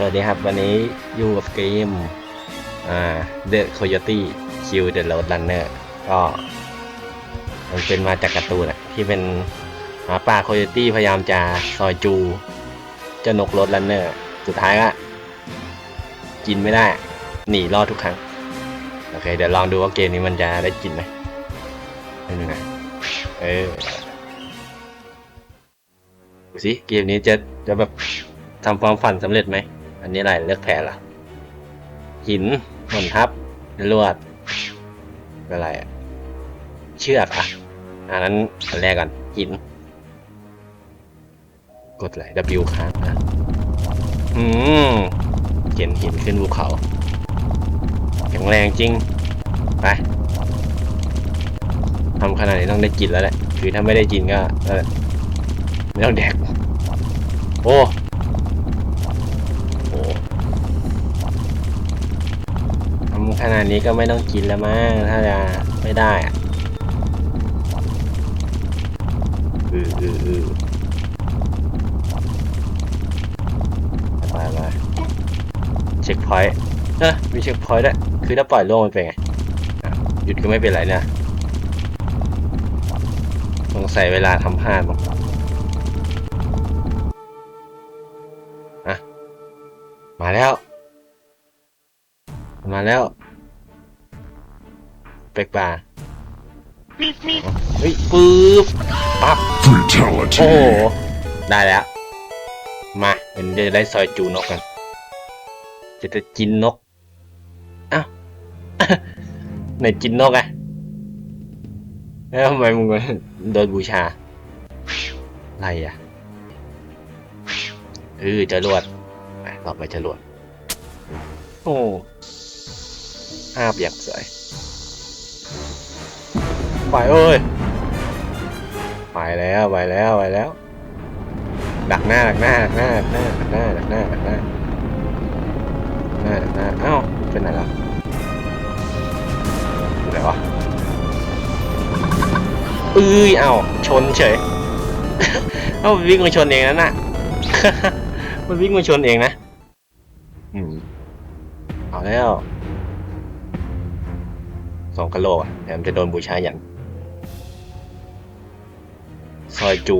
สวัสดีครับ วันนี้อยู่กับเกมอ่า The Coyote Q The Road Runner ก็มันเป็นมาจากการ์ตูนอะที่เป็นหมาป่าโคโยตี้พยายามจะซอยจูเจ้านกรถลันเนอร์สุดท้ายก็กินไม่ได้ หนีรอดทุกครั้ง โอเค เดี๋ยวลองดูว่าเกมนี้มันจะได้กินไหมไม่นะเออสิเกมนี้จะจะแบบทำความฝันสำเร็จไหม อันนี้อะไรเลือกแพ้ละหินหนทับลวดอะไรเชือกอะอันนั้นอันแรกก่อนหิน กดอะไร W ค้างอะอืมเขียนหินขึ้นภูเขาแข็งแรงจริง ไปทำขนาดนี้ต้องได้กินแล้วแหละ คือถ้าไม่ได้กินก็ไม่ต้องแดก โอ้ นาดนี้ก็ไม่ต้องกินแล้วมั้งถ้าจะไม่ได้อะอืออืออือไปไปเช็คพอยต์เออมีเช็คพอยต์ด้วยคือถ้าปล่อยโล่งมันเป็นไงอะหยุดก็ไม่เป็นไรเนี่ยสงสัยเวลาทำพลาดมั้งอะมาแล้ว มาแล้วเป็กปลาเฮ้ยปึ๊บปั๊บโอ้โห Fatality. ได้แล้ว มาเดี๋ยวจะได้ซอยจูนกกันจะจะกินนกอ้าว ไหนกินนกอะแล้วทำไมมึงโดนบูชาอะไรอะเออจรวดไปต่อไปจรวดโอ้ภาพอย่างสวย ไปเอ้ยไปแล้วไปแล้วไปแล้ว ดักหน้าดักหน้าดักหน้าดักหน้าดักหน้าดักหน้าดักหน้าหน้าดักหน้าเอ้าเป็นไหนล่ะอยู่ไหนวะเอ้ยเอ้าชนเฉยเอ้าวิ่งมาชนเองนั่นน่ะมันวิ่งมาชนเองนะอืมเอาแล้วสองกะโลอะแถมจะโดนบูชายัน ซอยจู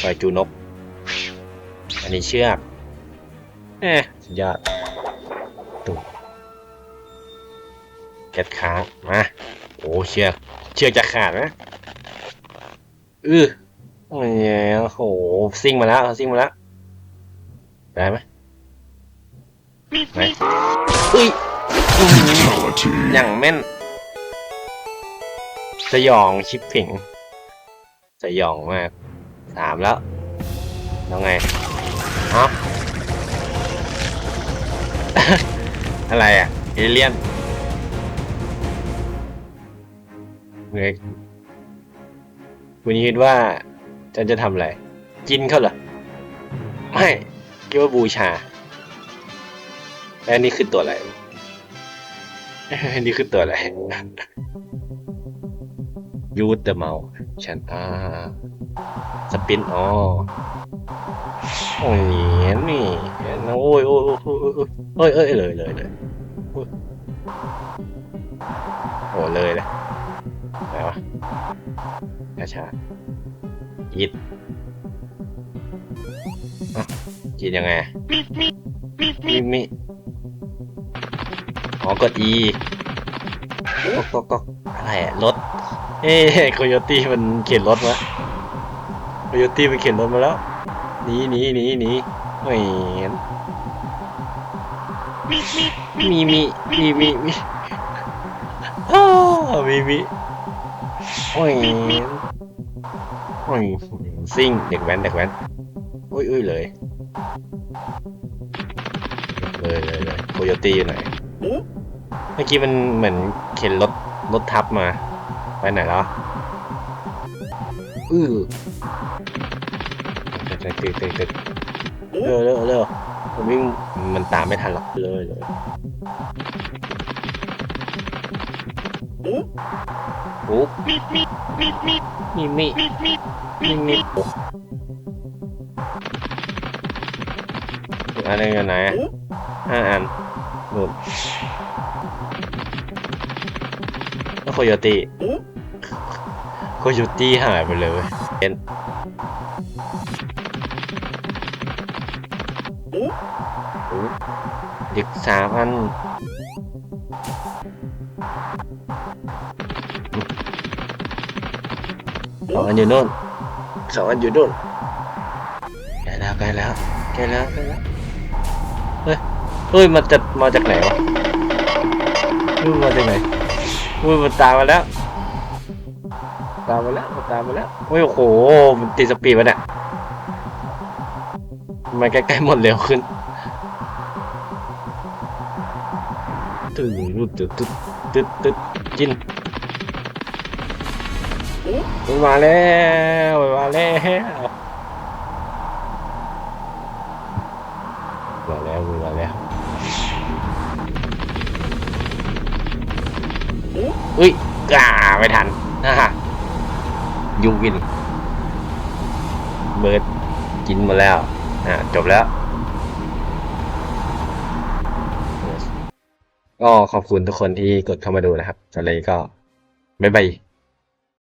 ซอยจูนก อันนี้เชือกเอ๊ะสุดยอดตุ่มแกดขามาโอ้เชือกเชือกจะขาดนะอือโอ้ยโอ้โหซิ่งมาแล้วซิ่งมาแล้วได้ไหมไหมอุ้ยอื้อหือ Fatality. อย่างแม่น สยองชิปผิง สยองมาก สามแล้วแล้วไงฮะอะไรอะเอเลี่ยนเงยคุณคิดว่าฉันจะทำอะไร กินเขาเหรอ ไม่คิดว่าบูชา แล้วนนี่คือตัวอะไร นี่คือตัวอะไรยูดเดอะเมาฉันอ่า สปินอ๋อโอ้ยนี่โอ้ยโอ้ยโอ้ยโอ้ยเอ้ยเอ้ยเลยเลยเลยโอ้ยโอ้เลยเลยไหนวะช้าช้าๆกิดอะกิดยังไงมิมิอ๋อกด E ก็ก็ก็อะไรอะรถ เอ้โคโยตี้มันเข็นรถมา โคโยตี้มันเข็นรถมาแล้วหนีหนีหนีหนีไม่เห็นมีมีมีมีมีอ้าวมีมีโอ้ยโอ้ยซิ่งเด็กแว้นเด็กแว้นอุ้ยอุ้ยเลยเลยเลยเลยโคโยตี้อยู่ไหนเมื่อกี้มันเหมือนเข็นรถรถทับมา ไปไหนแล้วอือ ตึกตึกตึกตึกตึกเร็วเร็วเร็วผมวิ่งมันตามไม่ทันหรอกเลยเลยโอ้มีมีมีมีมีมีมีมีโอ้อันนึงอยู่ไหนห้าอันนู่นแล้วโคโยตี้โคโยตี้หายไปเลยเว้ย เห็กสามอันสองอันอยู่นู่นสองอันอยู่นู่นใกล้แล้วใกล้แล้วใกล้แล้วใกล้แล้วเฮ้ยเฮ้ยมันจะมาจากไหนวะเฮ้มาจากไหนเฮ้ยมันตามมาแล้วตามมาแล้วมันตามมาแล้วเฮ้ยโอ้โหมันตีสปีดวะเนี่ยทำไมันใกล้ๆหมดเร็วขึ้นตึ๊ดตึ๊ดตึ๊ดตึ๊ดตึ๊ดจินมันมาแล้วมันมาแล้วมาแล้วมาแล้วอุ้ยกาไม่ทันนะฮะยูวินเบิร์ดกินมาแล้ว อ่าจบแล้วก็ขอบคุณทุกคนที่กดเข้ามาดูนะครับอะไรก็บ๊ายบาย